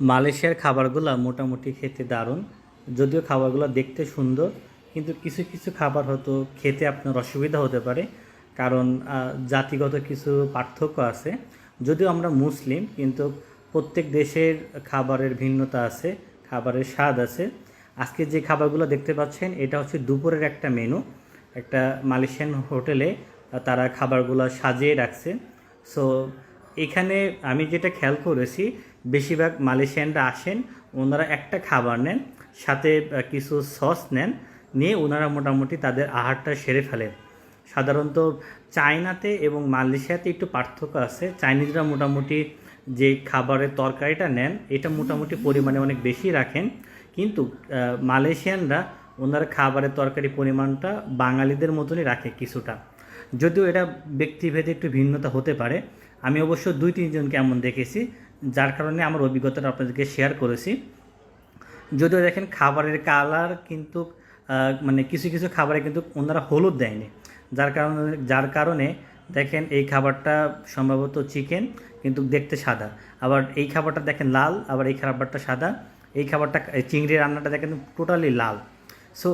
মালয়েশিয়ার খাবারগুলো মোটামুটি খেতে দারুণ। যদিও খাবারগুলো দেখতে সুন্দর, কিন্তু কিছু কিছু খাবার হয়তো খেতে আপনার অসুবিধা হতে পারে। কারণ জাতিগত কিছু পার্থক্য আছে। যদিও আমরা মুসলিম, কিন্তু প্রত্যেক দেশের খাবারের ভিন্নতা আছে, খাবারের স্বাদ আছে। আজকে যে খাবারগুলো দেখতে পাচ্ছেন, এটা হচ্ছে দুপুরের একটা মেনু। একটা মালয়েশিয়ান হোটেলে তারা খাবারগুলো সাজিয়ে রাখছে। সো এখানে আমি যেটা খেয়াল করেছি, বেশিরভাগ মালয়েশিয়ানরা আসেন, ওনারা একটা খাবার নেন, সাথে কিছু সস নেন, নিয়ে ওনারা মোটামুটি তাদের আহারটা সেরে ফেলেন। সাধারণত চায়নাতে এবং মালয়েশিয়াতে একটু পার্থক্য আছে। চাইনিজরা মোটামুটি যে খাবারের তরকারিটা নেন, এটা মোটামুটি পরিমাণে অনেক বেশি রাখেন। কিন্তু মালয়েশিয়ানরা ওনার খাবারের তরকারি পরিমাণটা বাঙালিদের মতনই রাখে কিছুটা। যদিও এটা ব্যক্তিভেদে একটু ভিন্নতা হতে পারে আমি অবশ্য দুই তিনজনকে এমন দেখেছি, যার কারণে আমার অভিজ্ঞতাটা আপনাদেরকে শেয়ার করেছি। যদিও দেখেন খাবারের কালার কিন্তু মানে কিছু কিছু খাবারে কিন্তু ওনারা হলুদ দেয়নি। যার কারণে যার কারণে দেখেন এই খাবারটা সম্ভবত চিকেন কিন্তু দেখতে সাদা। আবার এই খাবারটা দেখেন লাল, আবার এই খাবারটা সাদা। এই খাবারটা চিংড়ি রান্নাটা দেখেন টোটালি লাল। সো